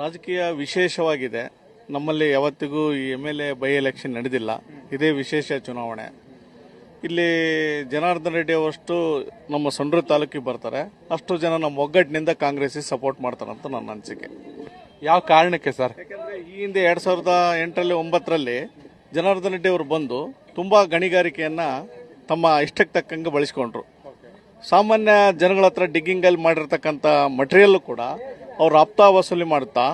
ರಾಜಕೀಯ ವಿಶೇಷವಾಗಿದೆ. ನಮ್ಮಲ್ಲಿ ಯಾವತ್ತಿಗೂ ಈ M L A by election ನಡೆದಿಲ್ಲ. ಇದೇ ವಿಶೇಷ ಚುನಾವಣೆ. ಇಲ್ಲಿ ಜನಾರ್ದನ್ ರೆಡ್ಡಿ ಅವರಷ್ಟು ನಮ್ಮ ಸಂಡೂರು ತಾಲೂಕಿಗೆ ಬರ್ತಾರೆ. ಅಷ್ಟು ಜನ ನಮ್ಮ ಒಗ್ಗಟ್ಟಿನಿಂದ ಕಾಂಗ್ರೆಸ್ಗೆ ಸಪೋರ್ಟ್ ಮಾಡ್ತಾರಂತ ನನ್ನ ಅನಿಸಿಕೆ. ಯಾವ ಕಾರಣಕ್ಕೆ ಸರ್? ಈ ಹಿಂದೆ ಎರಡು ಸಾವಿರದ ಎಂಟರಲ್ಲಿ ಒಂಬತ್ತರಲ್ಲಿ ಜನಾರ್ದನ್ ರೆಡ್ಡಿ ಅವರು ಬಂದು ತುಂಬ ಗಣಿಗಾರಿಕೆಯನ್ನ ತಮ್ಮ ಇಷ್ಟಕ್ಕೆ ತಕ್ಕಂಗೆ ಬಳಸ್ಕೊಂಡ್ರು. ಸಾಮಾನ್ಯ ಜನಗಳ ಹತ್ರ ಡಿಗ್ಗಿಂಗಲ್ಲಿ ಮಾಡಿರ್ತಕ್ಕಂಥ ಮಟೀರಿಯಲ್ ಕೂಡ ಅವ್ರು ಆಪ್ತಾ ವಸೂಲಿ ಮಾಡ್ತಾ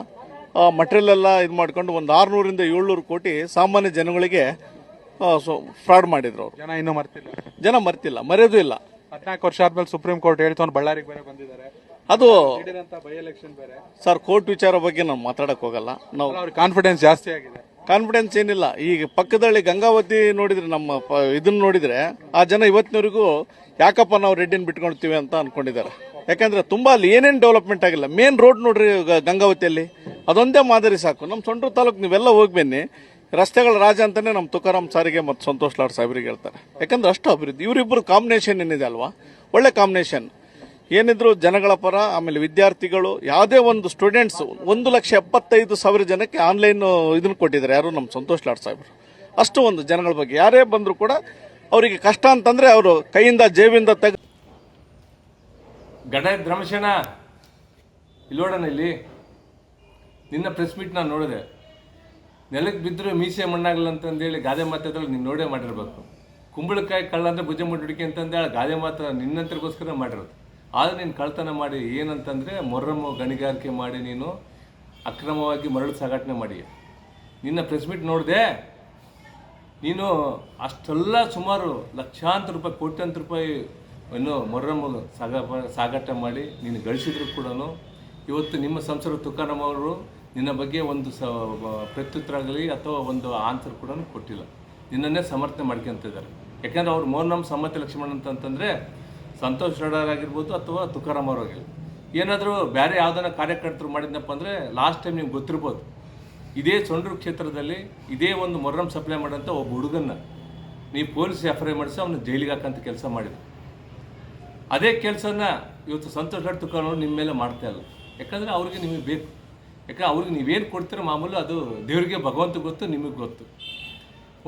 ಮಟೀರಿಯಲ್ ಎಲ್ಲ ಇದು ಮಾಡ್ಕೊಂಡು ಒಂದು ಆರ್ನೂರಿಂದ ಏಳ್ನೂರು ಕೋಟಿ ಸಾಮಾನ್ಯ ಜನಗಳಿಗೆ ಫ್ರಾಡ್ ಮಾಡಿದ್ರು ಅವರು. ಜನ ಇನ್ನೂ ಮರ್ತಿಲ್ಲ. ಜನ ಮರ್ತಿಲ್ಲ ಮರೆಯೋದು ಇಲ್ಲ. ಹದಿನಾಲ್ಕು ವರ್ಷ ಆದ್ಮೇಲೆ ಸುಪ್ರೀಂ ಕೋರ್ಟ್ ಹೇಳ್ತು ಅವ್ನು ಬಳ್ಳಾರಿಗೆ ಬೇರೆ ಬಂದಿದ್ದಾರೆ. ಅದು ಬೈ ಎಲೆಕ್ಷನ್ ಬೇರೆ. ಸರ್ ಕೋರ್ಟ್ ವಿಚಾರ ಬಗ್ಗೆ ನಾವು ಮಾತಾಡಕ್ ಹೋಗಲ್ಲ. ನಾವು ಅವ್ರ ಕಾನ್ಫಿಡೆನ್ಸ್ ಜಾಸ್ತಿ ಆಗಿದೆ. ಕಾನ್ಫಿಡೆನ್ಸ್ ಏನಿಲ್ಲ. ಈಗ ಪಕ್ಕದಲ್ಲಿ ಗಂಗಾವತಿ ನೋಡಿದ್ರೆ ನಮ್ಮ ಇದನ್ನ ನೋಡಿದ್ರೆ ಆ ಜನ ಇವತ್ತಿನವರೆಗೂ ಯಾಕಪ್ಪ ನಾವು ರೆಡ್ಡಿನ ಬಿಟ್ಕೊಳ್ತೀವಿ ಅಂತ ಅನ್ಕೊಂಡಿದ್ದಾರೆ. ಯಾಕಂದ್ರೆ ತುಂಬಾ ಅಲ್ಲಿ ಏನೇನು ಡೆವಲಪ್ಮೆಂಟ್ ಆಗಿಲ್ಲ. ಮೇನ್ ರೋಡ್ ನೋಡ್ರಿ ಗಂಗಾವತಿಯಲ್ಲಿ. ಅದೊಂದೇ ಮಾದರಿ ಸಾಕು. ನಮ್ಮ ಸೊಂಡ್ರು ತಾಲೂಕು ನೀವೆಲ್ಲ ಹೋಗಿ ಬನ್ನಿ. ರಸ್ತೆಗಳ ರಾಜ ಅಂತಾನೆ ನಮ್ಮ ತುಕಾರಾಮ್ ಸಾರಿಗೆ ಮತ್ತು ಸಂತೋಷ್ ಲಾಡ್ ಸಾಹೇಬ್ರಿಗೆ ಹೇಳ್ತಾರೆ. ಯಾಕಂದ್ರೆ ಅಷ್ಟು ಅಭಿವೃದ್ಧಿ. ಇವರಿಬ್ಬರು ಕಾಂಬಿನೇಷನ್ ಏನಿದೆ ಅಲ್ವಾ? ಒಳ್ಳೆ ಕಾಂಬಿನೇಷನ್ ಏನಿದ್ರು ಜನಗಳ ಪರ, ಆಮೇಲೆ ವಿದ್ಯಾರ್ಥಿಗಳು, ಯಾವುದೇ ಒಂದು ಸ್ಟೂಡೆಂಟ್ಸ್ ಒಂದು ಲಕ್ಷ ಎಪ್ಪತ್ತೈದು ಸಾವಿರ ಜನಕ್ಕೆ ಆನ್ಲೈನ್ ಇದನ್ನು ಕೊಟ್ಟಿದ್ದಾರೆ ಯಾರು ನಮ್ಮ ಸಂತೋಷ್ ಲಾಡ್ ಸಾಹೇಬರು. ಅಷ್ಟು ಒಂದು ಜನಗಳ ಬಗ್ಗೆ. ಯಾರೇ ಬಂದರೂ ಕೂಡ ಅವರಿಗೆ ಕಷ್ಟ ಅಂತಂದರೆ ಅವರು ಕೈಯಿಂದ, ಜೇಬಿಂದ ತೆಗೆದು ಗಡ ದ್ರಮಶಣ ಇಲ್ಲಿ ನೋಡೋಣ ಇಲ್ಲಿ. ನಿನ್ನ ಪ್ರೆಸ್ ಮೀಟ್ ನಾನು ನೋಡಿದೆ. ನೆಲಕ್ಕೆ ಬಿದ್ದರೂ ಮೀಸೆ ಮಣ್ಣಾಗಲ್ಲ ಅಂತಂದೇಳಿ ಗಾದೆ ಮಾತಾದ್ರಲ್ಲಿ ನೀನು ನೋಡೇ ಮಾಡಿರ್ಬೇಕು. ಕುಂಬಳಕಾಯಿ ಕಳ್ಳ ಅಂದರೆ ಭುಜ ಮುಟ್ಟುಡಿಕೆ ಅಂತಂದೇಳಿ ಗಾದೆ ಮಾತ್ರ ನಿನ್ನಂತರಿಗೋಸ್ಕರ ಮಾಡಿರೋದು. ಆದ್ರೆ ನೀನು ಕಳ್ತನ ಮಾಡಿ ಏನಂತಂದರೆ ಮೊರ್ರಮ್ಮ ಗಣಿಗಾರಿಕೆ ಮಾಡಿ ನೀನು ಅಕ್ರಮವಾಗಿ ಮರಳು ಸಾಗಾಟನೆ ಮಾಡಿ ನಿನ್ನ ಪ್ರೆಸ್ ಮೀಟ್ ನೋಡಿದೆ? ನೀನು ಅಷ್ಟೆಲ್ಲ ಸುಮಾರು ಲಕ್ಷಾಂತರ ರೂಪಾಯಿ, ಕೋಟ್ಯಂತರ ರೂಪಾಯಿ ಏನು ಮೊರ್ರಮ್ಮ ಸಾಗ ಸಾಗಾಟ ಮಾಡಿ ನೀನು ಗಳಿಸಿದ್ರು ಕೂಡ ಇವತ್ತು ನಿಮ್ಮ ಸಂಸದ ತುಕಾರಾಮ್ ಅವರು ನಿನ್ನ ಬಗ್ಗೆ ಒಂದು ಸ ಪ್ರತ್ಯುತ್ತರ ಆಗಲಿ ಅಥವಾ ಒಂದು ಆನ್ಸರ್ ಕೂಡ ಕೊಟ್ಟಿಲ್ಲ. ನಿನ್ನನ್ನೇ ಸಮರ್ಥನೆ ಮಾಡ್ಕೊಂತಿದ್ದಾರೆ. ಯಾಕೆಂದ್ರೆ ಅವ್ರು ಮೋರ್ನಮ್ ಸಮ್ಮತಿ ಲಕ್ಷ್ಮಣ ಅಂತಂತಂದರೆ ಸಂತೋಷ್ ರಾಡಾರ್ ಆಗಿರ್ಬೋದು ಅಥವಾ ತುಕಾರಾಮ್ ಅವರಾಗಿರ್ಬೋದು ಏನಾದರೂ ಬೇರೆ ಯಾವುದನ್ನ ಕಾರ್ಯಕರ್ತರು ಮಾಡಿದ್ನಪ್ಪ ಅಂದರೆ ಲಾಸ್ಟ್ ಟೈಮ್ ನಿಮ್ಗೆ ಗೊತ್ತಿರ್ಬೋದು. ಇದೇ ಸೊಂಡ್ರು ಕ್ಷೇತ್ರದಲ್ಲಿ ಇದೇ ಒಂದು ಮೊರ್ರಮ್ ಸಪ್ಲೈ ಮಾಡೋಂಥ ಒಬ್ಬ ಹುಡುಗನ್ನ ನೀವು ಪೊಲೀಸ್ ಎಫ್ ಐ ಮಾಡಿಸಿ ಅವನು ಜೈಲಿಗೆ ಹಾಕಂತ ಕೆಲಸ ಮಾಡಿದ್ರು. ಅದೇ ಕೆಲಸನ ಇವತ್ತು ಸಂತೋಷ್ ತುಕಾರವ್ರು ನಿಮ್ಮ ಮೇಲೆ ಮಾಡ್ತಾ ಇಲ್ಲ. ಯಾಕಂದರೆ ಅವ್ರಿಗೆ ನಿಮಗೆ ಬೇಕು. ಯಾಕಂದ್ರೆ ಅವ್ರಿಗೆ ನೀವೇನು ಕೊಡ್ತೀರೋ ಮಾಮೂಲು ಅದು ದೇವರಿಗೆ ಭಗವಂತ ಗೊತ್ತು, ನಿಮಗೆ ಗೊತ್ತು.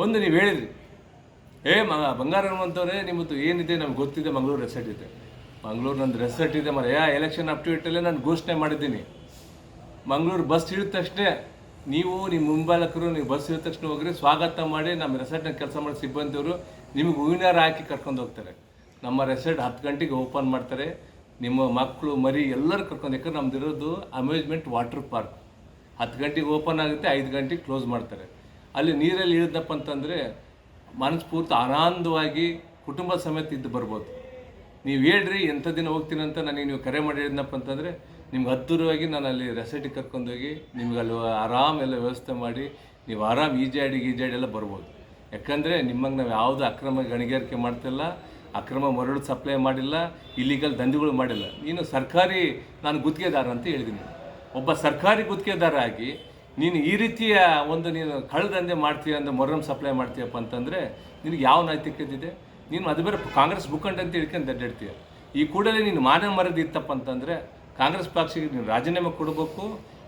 ಒಂದು ನೀವು ಹೇಳಿದ್ರಿ, ಏ, ಮ, ಬಂಗಾರ ನಿಮ್ಮದು ಏನಿದೆ ನಮ್ಗೆ ಗೊತ್ತಿದೆ, ಮಂಗಳೂರು ರೆಸಾರ್ಟ್ ಇದೆ. ಮಂಗಳೂರು ನಂದು ರೆಸಾರ್ಟ್ ಇದೆ ಮರ ಯಾ ಎಲೆಕ್ಷನ್ ಅಪ್ ಟು ಇಟ್ಟಲ್ಲೇ ನಾನು ಘೋಷಣೆ ಮಾಡಿದ್ದೀನಿ. ಮಂಗಳೂರು ಬಸ್ ಇಳಿದ ತಕ್ಷಣ ನೀವು, ನಿಮ್ಮ ಮುಂಬಾಲಕರು, ನೀವು ಬಸ್ ಇಳಿದ ತಕ್ಷಣ ಹೋಗ್ರಿ, ಸ್ವಾಗತ ಮಾಡಿ ನಮ್ಮ ರೆಸಾರ್ಟ್ನ ಕೆಲಸ ಮಾಡೋ ಸಿಬ್ಬಂದಿಯವರು ನಿಮಗೆ ಹೂವಿನಾರ ಹಾಕಿ ಕರ್ಕೊಂಡು ಹೋಗ್ತಾರೆ. ನಮ್ಮ ರೆಸಾರ್ಟ್ ಹತ್ತು ಗಂಟೆಗೆ ಓಪನ್ ಮಾಡ್ತಾರೆ. ನಿಮ್ಮ ಮಕ್ಕಳು ಮರಿ ಎಲ್ಲರೂ ಕರ್ಕೊಂಡು ಯಾಕಂದ್ರೆ ನಮ್ದು ಇರೋದು ಅಮ್ಯೂಸ್ಮೆಂಟ್ ವಾಟರ್ ಪಾರ್ಕ್ ಹತ್ತು ಗಂಟೆಗೆ ಓಪನ್ ಆಗುತ್ತೆ, ಐದು ಗಂಟೆಗೆ ಕ್ಲೋಸ್ ಮಾಡ್ತಾರೆ. ಅಲ್ಲಿ ನೀರಲ್ಲಿ ಇಳಿದಪ್ಪ ಅಂತಂದರೆ ಮನಸ್ಫೂರ್ತಿ ಆನಂದವಾಗಿ ಕುಟುಂಬ ಸಮೇತ ಇದ್ದು ಬರ್ಬೋದು. ನೀವು ಹೇಳ್ರಿ ಎಂಥ ದಿನ ಹೋಗ್ತೀನಿ ಅಂತ ನನಗೆ ನೀವು ಕರೆ ಮಾಡಿ ಹೇಳಿದ್ನಪ್ಪ ಅಂತಂದರೆ, ನಿಮ್ಗೆ ಹತ್ತಿರವಾಗಿ ನಾನು ಅಲ್ಲಿ ರೆಸಾರ್ಟಿಗೆ ಕರ್ಕೊಂಡೋಗಿ ನಿಮ್ಗೆ ಅಲ್ಲಿ ಆರಾಮ ಎಲ್ಲ ವ್ಯವಸ್ಥೆ ಮಾಡಿ, ನೀವು ಆರಾಮ್ ಈಜಾಡಿ ಗೀಜಾಡಿ ಎಲ್ಲ ಬರ್ಬೋದು. ಯಾಕಂದರೆ ನಿಮ್ಮಂಗೆ ನಾವು ಯಾವುದು ಅಕ್ರಮ ಗಣಿಗಾರಿಕೆ ಮಾಡ್ತಿಲ್ಲ. ಅಕ್ರಮ ಮರಳು ಸಪ್ಲೈ ಮಾಡಿಲ್ಲ ಇಲ್ಲಿಗಲ್ ದಂಧೆಗಳು ಮಾಡಿಲ್ಲ. ನೀನು ಸರ್ಕಾರಿ, ನಾನು ಗುತ್ತಿಗೆದಾರ ಅಂತ ಹೇಳಿದ್ದೀನಿ ಒಬ್ಬ ಸರ್ಕಾರಿ ಗುತ್ತಿಗೆದಾರ ಆಗಿ, ನೀನು ಈ ರೀತಿಯ ಒಂದು ನೀನು ಕಳ್ಳದಂಧೆ ಮಾಡ್ತೀಯ ಅಂದರೆ ಮೊರಮ್ ಸಪ್ಲೈ ಮಾಡ್ತೀಯಪ್ಪ ಅಂತಂದರೆ, ನಿನಗೆ ಯಾವ ನೈತಿಕತೆ ಇದೆ? ನೀನು ಅದು ಬೇರೆ ಕಾಂಗ್ರೆಸ್ ಮುಖಂಡ ಅಂತ ಹೇಳ್ಕೊಂಡು ಅಡ್ಡಾಡ್ತೀಯ ಈ ಕೂಡಲೇ ನೀನು ಮಾನ ಮರದಿ ಇತ್ತಪ್ಪ ಅಂತಂದರೆ, ಕಾಂಗ್ರೆಸ್ ಪಕ್ಷಕ್ಕೆ ನೀನು ರಾಜೀನಾಮೆ ಕೊಡಬೇಕು.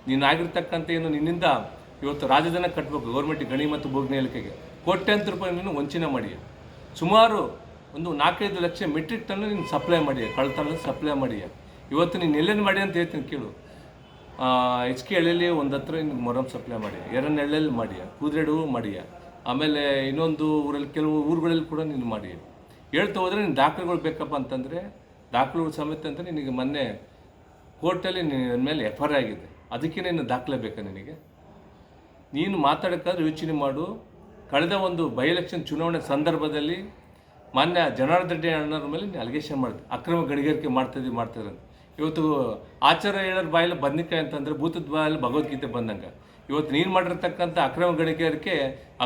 ನೀನು ಆಗಿರ್ತಕ್ಕಂಥ ಏನು ನಿನ್ನಿಂದ ಇವತ್ತು ರಾಜಧಾನ ಕಟ್ಟಬೇಕು ಗೌರ್ಮೆಂಟ್ ಗಣಿ ಮತ್ತು ಭೋಗ್ನ ಇಲಾಖೆಗೆ ಕೋಟ್ಯಾಂತರ ರೂಪಾಯಿ ನೀನು ವಂಚನೆ ಮಾಡಿ ಸುಮಾರು ಒಂದು ನಾಲ್ಕೈದು ಲಕ್ಷ ಮೆಟ್ರಿಕ್ ಟನ್ ನೀನು ಸಪ್ಲೈ ಮಾಡಿ ಕಳ್ತನ ಸಪ್ಲೈ ಮಾಡಿಯ? ಇವತ್ತು ನೀನು ಎಲ್ಲೇನು ಮಾಡಿ ಅಂತ ಹೇಳ್ತೀನಿ ಕೇಳು. ಎಚ್ ಕೆ ಹಳ್ಳಿಯಲ್ಲಿ ಒಂದು ಹತ್ರ ನೀನು ಮೊರಂ ಸಪ್ಲೈ ಮಾಡಿ ಎರಡನೆಳ್ಳೆಲ್ಲಿ ಮಾಡಿಯ? ಕುದುರೆಡು ಮಾಡಿಯ? ಆಮೇಲೆ ಇನ್ನೊಂದು ಊರಲ್ಲಿ ಕೆಲವು ಊರುಗಳಲ್ಲಿ ಕೂಡ ನೀನು ಮಾಡಿ ಹೇಳ್ತಾ ಹೋದರೆ ನೀನು ದಾಖಲೆಗಳು ಬೇಕಪ್ಪ ಅಂತಂದರೆ, ದಾಖಲೆಗಳು ಸಮೇತ ಅಂತ ನಿನಗೆ ಮೊನ್ನೆ ಕೋರ್ಟಲ್ಲಿ ನಿನ್ನ ಮೇಲೆ ಎಫ್ ಆರ್ ಆಗಿದೆ. ಅದಕ್ಕೆ ನೀನು ದಾಖಲೆ ಬೇಕಾ ನಿನಗೆ? ನೀನು ಮಾತಾಡೋಕ್ಕಾದ್ರೆ ಯೋಚನೆ ಮಾಡು. ಕಳೆದ ಒಂದು ಬೈ ಎಲೆಕ್ಷನ್ ಚುನಾವಣೆ ಸಂದರ್ಭದಲ್ಲಿ ಮಾನ್ಯ ಜನಾರ್ದನ್ ರೆಡ್ಡಿ ಅಣ್ಣವ್ರ ಮೇಲೆ ನೀನು ಅಲಿಗೇಷನ್ ಮಾಡಿದೆ ಅಕ್ರಮ ಗಣಿಗಾರಿಕೆ ಮಾಡ್ತಿದ್ವಿ ಮಾಡ್ತಿದ್ರು. ಅಂತ ಇವತ್ತು ಆಚಾರ ಹೇಳೋರ ಬಾಯಲ್ಲಿ ಬದ್ನಿಕಾಯಿ ಅಂತಂದ್ರೆ ಭೂತದ ಬಾಯಲ್ಲಿ ಭಗವದ್ಗೀತೆ ಬಂದಂಗೆ. ಇವತ್ತು ನೀನು ಮಾಡಿರ್ತಕ್ಕಂಥ ಅಕ್ರಮ ಗಣಿಗಾರಿಕೆ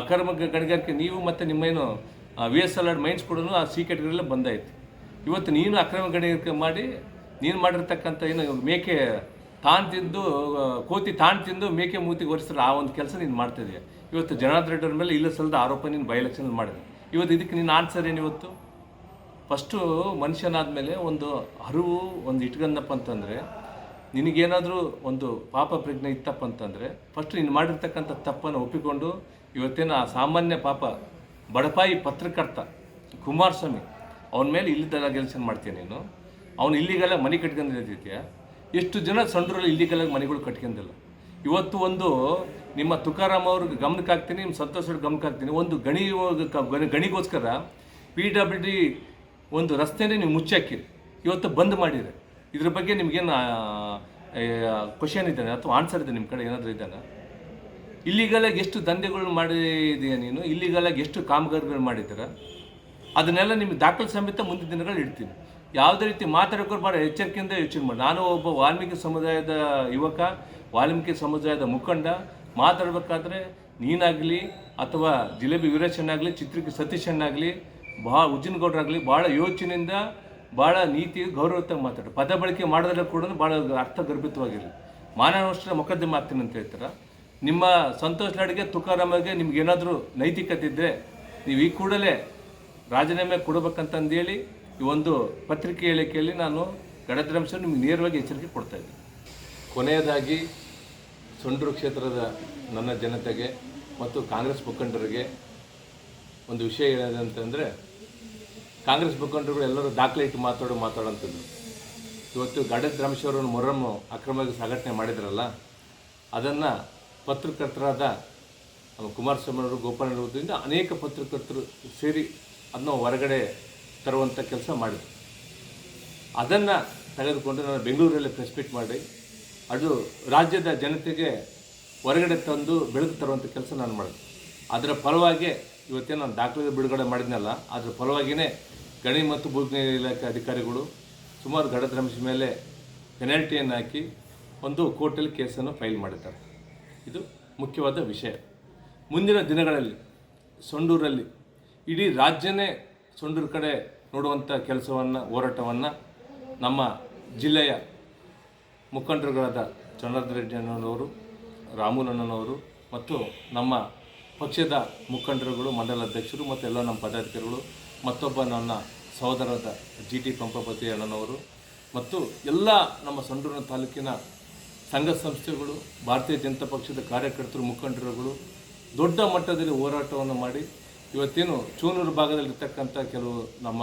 ಅಕ್ರಮ ಗಣಿಗಾರಿಕೆ ನೀವು ಮತ್ತು ನಿಮ್ಮೇನು V S L R mines ಕೂಡ ಆ ಸೀಕೆಟ್ಗಳಲ್ಲೇ ಬಂದಾಯ್ತು. ಇವತ್ತು ನೀನು ಅಕ್ರಮ ಗಣಿಗಾರಿಕೆ ಮಾಡಿ, ನೀನು ಮಾಡಿರ್ತಕ್ಕಂಥ ಏನು ಮೇಕೆ ತಾನ್ ತಿಂದು ಕೋತಿ ತಾನು ತಿಂದು ಮೇಕೆ ಮೂತಿಗೆ ಒರೆಸಿದ್ರೆ ಆ ಒಂದು ಕೆಲಸ ನೀನು ಮಾಡ್ತಿದ್ದೀಯ ಇವತ್ತು ಜನಾರ್ದನ್ ರೆಡ್ಡಿ ಮೇಲೆ ಇಲ್ಲ ಸಲ್ಲದ ಆರೋಪ ನೀನು ಬೈ ಎಲೆಕ್ಷನ್ ಮಾಡಿದೆ. ಇವತ್ತು ಇದಕ್ಕೆ ನಿನ್ನ ಆನ್ಸರ್ ಏನು ಇವತ್ತು? ಫಸ್ಟು ಮನುಷ್ಯನಾದ ಮೇಲೆ ಒಂದು ಅರಿವು, ಒಂದು ಇಟ್ಕೊಂಡಪ್ಪ ಅಂತಂದರೆ, ನಿನಗೇನಾದರೂ ಒಂದು ಪಾಪ ಪ್ರಜ್ಞೆ ಇತ್ತಪ್ಪ ಅಂತಂದರೆ ಫಸ್ಟ್ ನೀನು ಮಾಡಿರ್ತಕ್ಕಂಥ ತಪ್ಪನ್ನು ಒಪ್ಪಿಕೊಂಡು ಇವತ್ತೇನು ಆ ಸಾಮಾನ್ಯ ಪಾಪ ಬಡಪಾಯಿ ಪತ್ರಕರ್ತ ಕುಮಾರಸ್ವಾಮಿ ಅವನ ಮೇಲೆ ಇಲ್ಲಿದ್ದೆಲ್ಲ ಗೆಲ್ಸನ್ ಮಾಡ್ತೀಯ ನೀನು? ಅವನು ಇಲ್ಲಿಗೆಲ್ಲ ಮನೆ ಕಟ್ಕೊಂಡಿದ್ದೀಯ ಎಷ್ಟು ಜನ ಸಂಡ್ರಲ್ಲಿ ಇಲ್ಲಿಗೆಲ್ಲ ಮನೆಗಳು ಕಟ್ಕೊಂಡಿಲ್ಲ? ಇವತ್ತು ಒಂದು ನಿಮ್ಮ ತುಕಾರಾಮ್ ಅವ್ರಿಗೆ ಗಮನಕ್ಕೆ ಹಾಕ್ತೀನಿ, ನಿಮ್ಮ ಸಂತೋಷ್ ಅವ್ರಿಗೆ ಗಮನಕ್ಕೆ ಹಾಕ್ತೀನಿ. ಒಂದು ಗಣಿ ಗಣಿ- ಗಣಿಗೋಸ್ಕರ ಪಿ ಡಬ್ಲ್ಯೂ ಡಿ ಒಂದು ರಸ್ತೆನೇ ನೀವು ಮುಚ್ಚಾಕಿರಿ ಇವತ್ತು ಬಂದ್ ಮಾಡಿರಿ. ಇದ್ರ ಬಗ್ಗೆ ನಿಮ್ಗೇನು ಕ್ವಶನ್ ಇದ್ದಾನೆ ಅಥವಾ ಆನ್ಸರ್ ಇದೆ ನಿಮ್ಮ ಕಡೆ ಏನಾದರೂ ಇದ್ದಾನೆ? ಇಲ್ಲಿಗಲಾಗಿ ಎಷ್ಟು ದಂಧೆಗಳು ಮಾಡಿದೆಯಾ ನೀನು? ಇಲ್ಲಿಗಲಾಗಿ ಎಷ್ಟು ಕಾಮಗಾರಿಗಳು ಮಾಡಿದ್ದೀರ? ಅದನ್ನೆಲ್ಲ ನಿಮಗೆ ದಾಖಲೆ ಸಮೇತ ಮುಂದಿನ ದಿನಗಳು ಇಡ್ತೀನಿ. ಯಾವುದೇ ರೀತಿ ಮಾತಾಡೋಕ್ಕೂ ಭಾಳ ಎಚ್ಚರಿಕೆಯಿಂದ ಯೋಚನೆ ಮಾಡಿ. ನಾನು ಒಬ್ಬ ವಾಲ್ಮೀಕಿ ಸಮುದಾಯದ ಯುವಕ ವಾಲ್ಮೀಕಿ ಸಮುದಾಯದ ಮುಖಂಡ ಮಾತಾಡಬೇಕಾದ್ರೆ ನೀನಾಗಲಿ ಅಥವಾ ಜಿಲೇಬಿ ವೀರೇಶಣ್ಣಾಗಲಿ ಚಿತ್ರಕ್ಕೆ ಸತೀಶಣ್ಣಾಗಲಿ, ಬಹಳ ಉಜ್ಜಿನಗೌಡರಾಗಲಿ ಭಾಳ ಯೋಚನೆಯಿಂದ ಭಾಳ ನೀತಿ, ಗೌರವತೆ ಮಾತಾಡಿ. ಪದ ಬಳಕೆ ಮಾಡಿದ್ರೆ ಕೂಡ ಭಾಳ ಅರ್ಥಗರ್ಭಿತವಾಗಿರಲಿ. ಮಾನವಷ್ಟರ ಮೊಕದ್ದಮೆ ಮಾಡ್ತೀನಿ ಅಂತ ಹೇಳ್ತಾರೆ? ನಿಮ್ಮ ಸಂತೋಷ್ ಲಾಡಿಗೆ ತುಕಾರಾಮಗೆ ನಿಮ್ಗೆ ಏನಾದರೂ ನೈತಿಕತೆ ಇದ್ದರೆ ನೀವು ಈ ಕೂಡಲೇ ರಾಜೀನಾಮೆ ಕೊಡಬೇಕಂತಂದೇಳಿ ಈ ಒಂದು ಪತ್ರಿಕೆ ಹೇಳಿಕೆಯಲ್ಲಿ ನಾನು ಗಡದ್ರಂಶ ನಿಮ್ಗೆ ನೇರವಾಗಿ ಎಚ್ಚರಿಕೆ ಕೊಡ್ತಾ ಇದ್ದೀನಿ. ಕೊನೆಯದಾಗಿ ಸೊಂಡ್ರು ಕ್ಷೇತ್ರದ ನನ್ನ ಜನತೆಗೆ ಮತ್ತು ಕಾಂಗ್ರೆಸ್ ಮುಖಂಡರಿಗೆ ಒಂದು ವಿಷಯ ಹೇಳೋದಂತಂದರೆ ಕಾಂಗ್ರೆಸ್ ಮುಖಂಡರುಗಳು ಎಲ್ಲರೂ ದಾಖಲೆ ಇಟ್ಟು ಮಾತಾಡೋ ಮಾತಾಡೋಂಥದ್ದು ಇವತ್ತು ಗಡದ್ ರಾಮೇಶ್ವರನ ಮೊರಮ್ಮು ಅಕ್ರಮವಾಗಿ ಸಾಗಟನೆ ಮಾಡಿದ್ರಲ್ಲ, ಅದನ್ನು ಪತ್ರಕರ್ತರಾದ ನಮ್ಮ ಕುಮಾರಸ್ವಾಮಿ ಅವರು ಗೋಪಾಲ ಅವರಿಂದ ಅನೇಕ ಪತ್ರಕರ್ತರು ಸೇರಿ ಅದನ್ನ ಹೊರಗಡೆ ತರುವಂಥ ಕೆಲಸ ಮಾಡಿದ್ರು. ಅದನ್ನು ತೆಗೆದುಕೊಂಡು ನಾನು ಬೆಂಗಳೂರಲ್ಲಿ ಪ್ರೆಸ್ ಮೀಟ್ ಮಾಡಿ ಅದು ರಾಜ್ಯದ ಜನತೆಗೆ ಹೊರಗಡೆ ತಂದು ಬೆಳಕು ತರುವಂಥ ಕೆಲಸ ನಾನು ಮಾಡಿದೆ. ಅದರ ಫಲವಾಗಿ ಇವತ್ತೇ ನಾನು ದಾಖಲೆ ಬಿಡುಗಡೆ ಮಾಡಿದ್ನಲ್ಲ, ಅದರ ಫಲವಾಗಿಯೇ ಗಣಿ ಮತ್ತು ಭೂಜ್ಞಾನ ಇಲಾಖೆ ಅಧಿಕಾರಿಗಳು ಸುಮಾರು ಗಡದ ರಮೇಶ್ ಮೇಲೆ ಪೆನಾಲ್ಟಿಯನ್ನು ಹಾಕಿ ಒಂದು ಕೋರ್ಟಲ್ಲಿ ಕೇಸನ್ನು ಫೈಲ್ ಮಾಡಿದ್ದಾರೆ. ಇದು ಮುಖ್ಯವಾದ ವಿಷಯ. ಮುಂದಿನ ದಿನಗಳಲ್ಲಿ ಸೊಂಡೂರಲ್ಲಿ, ಇಡೀ ರಾಜ್ಯನೇ ಸೊಂಡೂರು ಕಡೆ ನೋಡುವಂಥ ಕೆಲಸವನ್ನು, ಹೋರಾಟವನ್ನು ನಮ್ಮ ಜಿಲ್ಲೆಯ ಮುಖಂಡರುಗಳಾದ ಚಂದ್ರನಾಥ ರೆಡ್ಡಿ ಅಣ್ಣನವರು ರಾಮುಲಣ್ಣನವರು ಮತ್ತು ನಮ್ಮ ಪಕ್ಷದ ಮುಖಂಡರುಗಳು, ಮಂಡಲ ಅಧ್ಯಕ್ಷರು ಮತ್ತು ಎಲ್ಲ ನಮ್ಮ ಪದಾಧಿಕಾರಿಗಳು, ಮತ್ತೊಬ್ಬ ನನ್ನ ಸಹೋದರದ ಜಿ ಟಿ ಪಂಪಪತಿ ಅಣ್ಣನವರು ಮತ್ತು ಎಲ್ಲ ನಮ್ಮ ಸಂಡೂರಿನ ತಾಲೂಕಿನ ಸಂಘ ಸಂಸ್ಥೆಗಳು, ಭಾರತೀಯ ಜನತಾ ಪಕ್ಷದ ಕಾರ್ಯಕರ್ತರು, ಮುಖಂಡರುಗಳು ದೊಡ್ಡ ಮಟ್ಟದಲ್ಲಿ ಹೋರಾಟವನ್ನು ಮಾಡಿ ಇವತ್ತೇನು ಚೂನೂರು ಭಾಗದಲ್ಲಿರ್ತಕ್ಕಂಥ ಕೆಲವು ನಮ್ಮ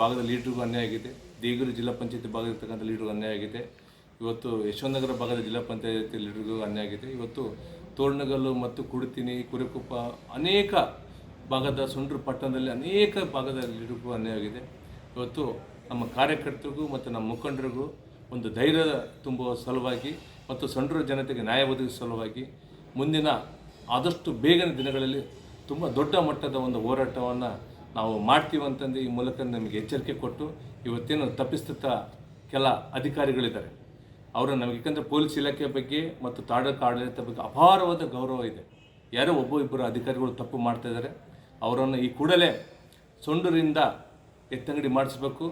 ಭಾಗದ ಲೀಡ್ರಿಗೂ ಅನ್ಯಾಯ ಆಗಿದೆ. ದೇಗೂರು ಜಿಲ್ಲಾ ಪಂಚಾಯತಿ ಭಾಗದಲ್ಲಿರ್ತಕ್ಕಂಥ ಲೀಡ್ರಿಗೂ ಅನ್ಯಾಯ ಆಗಿದೆ. ಇವತ್ತು ಯಶವಂತನಗರ ಭಾಗದ ಜಿಲ್ಲಾ ಪಂಚಾಯತಿ ಲೀಡ್ರಿಗೂ ಅನ್ಯಾಯ ಆಗಿದೆ. ಇವತ್ತು ತೋರಣಗಲ್ಲು ಮತ್ತು ಕುಡಿತಿನಿ, ಕುರಿಕುಪ್ಪ ಅನೇಕ ಭಾಗದ ಸುಂಡ್ರು ಪಟ್ಟಣದಲ್ಲಿ ಅನೇಕ ಭಾಗದಲ್ಲಿ ಲೀಡ್ರಿಗೂ ಅನ್ಯಾಯ ಆಗಿದೆ. ಇವತ್ತು ನಮ್ಮ ಕಾರ್ಯಕರ್ತರಿಗೂ ಮತ್ತು ನಮ್ಮ ಮುಖಂಡರಿಗೂ ಒಂದು ಧೈರ್ಯ ತುಂಬುವ ಸಲುವಾಗಿ ಮತ್ತು ಸಂಡ್ರ ಜನತೆಗೆ ನ್ಯಾಯ ಒದಗಿಸುವ ಸಲುವಾಗಿ ಮುಂದಿನ ಆದಷ್ಟು ಬೇಗನೆ ದಿನಗಳಲ್ಲಿ ತುಂಬ ದೊಡ್ಡ ಮಟ್ಟದ ಒಂದು ಹೋರಾಟವನ್ನು ನಾವು ಮಾಡ್ತೀವಿ ಅಂತಂದು ಈ ಮೂಲಕ ನಮಗೆ ಎಚ್ಚರಿಕೆ ಕೊಟ್ಟು ಇವತ್ತೇನು ತಪ್ಪಿಸ್ತಾ ಕೆಲ ಅಧಿಕಾರಿಗಳಿದ್ದಾರೆ. ಅವರು ನಮಗೆ ಯಾಕಂದರೆ ಪೊಲೀಸ್ ಇಲಾಖೆ ಬಗ್ಗೆ ಮತ್ತು ತಾಡಕ ಆಡಳಿತ ಬಗ್ಗೆ ಅಪಾರವಾದ ಗೌರವ ಇದೆ. ಯಾರೋ ಒಬ್ಬ ಇಬ್ಬರು ಅಧಿಕಾರಿಗಳು ತಪ್ಪು ಮಾಡ್ತಾ ಇದ್ದಾರೆ. ಅವರನ್ನು ಈ ಕೂಡಲೇ ಸೊಂಡೂರಿಂದ ಎತ್ತಂಗಡಿ ಮಾಡಿಸ್ಬೇಕು,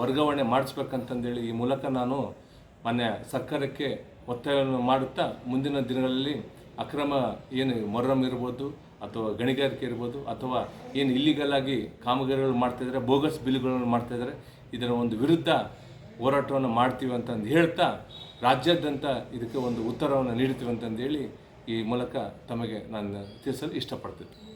ವರ್ಗಾವಣೆ ಮಾಡಿಸ್ಬೇಕಂತಂದೇಳಿ ಈ ಮೂಲಕ ನಾನು ಮಾನ್ಯ ಸರ್ಕಾರಕ್ಕೆ ಒತ್ತಾಯವನ್ನು ಮಾಡುತ್ತಾ ಮುಂದಿನ ದಿನಗಳಲ್ಲಿ ಅಕ್ರಮ ಏನು ಮೊರ್ರಮ್ ಇರ್ಬೋದು ಅಥವಾ ಗಣಿಗಾರಿಕೆ ಇರ್ಬೋದು ಅಥವಾ ಏನು ಇಲ್ಲಿಗಲ್ ಆಗಿ ಕಾಮಗಾರಿಗಳು ಮಾಡ್ತಾಯಿದ್ದಾರೆ ಬೋಗಸ್ ಬಿಲ್ಗಳನ್ನು ಮಾಡ್ತಾಯಿದ್ದಾರೆ ಇದರ ಒಂದು ವಿರುದ್ಧ ಹೋರಾಟವನ್ನು ಮಾಡ್ತೀವಿ ಅಂತಂದು ಹೇಳ್ತಾ ರಾಜ್ಯಾದ್ಯಂತ ಇದಕ್ಕೆ ಒಂದು ಉತ್ತರವನ್ನು ನೀಡ್ತೀವಿ ಅಂತಂದೇಳಿ ಈ ಮೂಲಕ ತಮಗೆ ನಾನು ತಿಳಿಸಲು ಇಷ್ಟಪಡ್ತೀನಿ.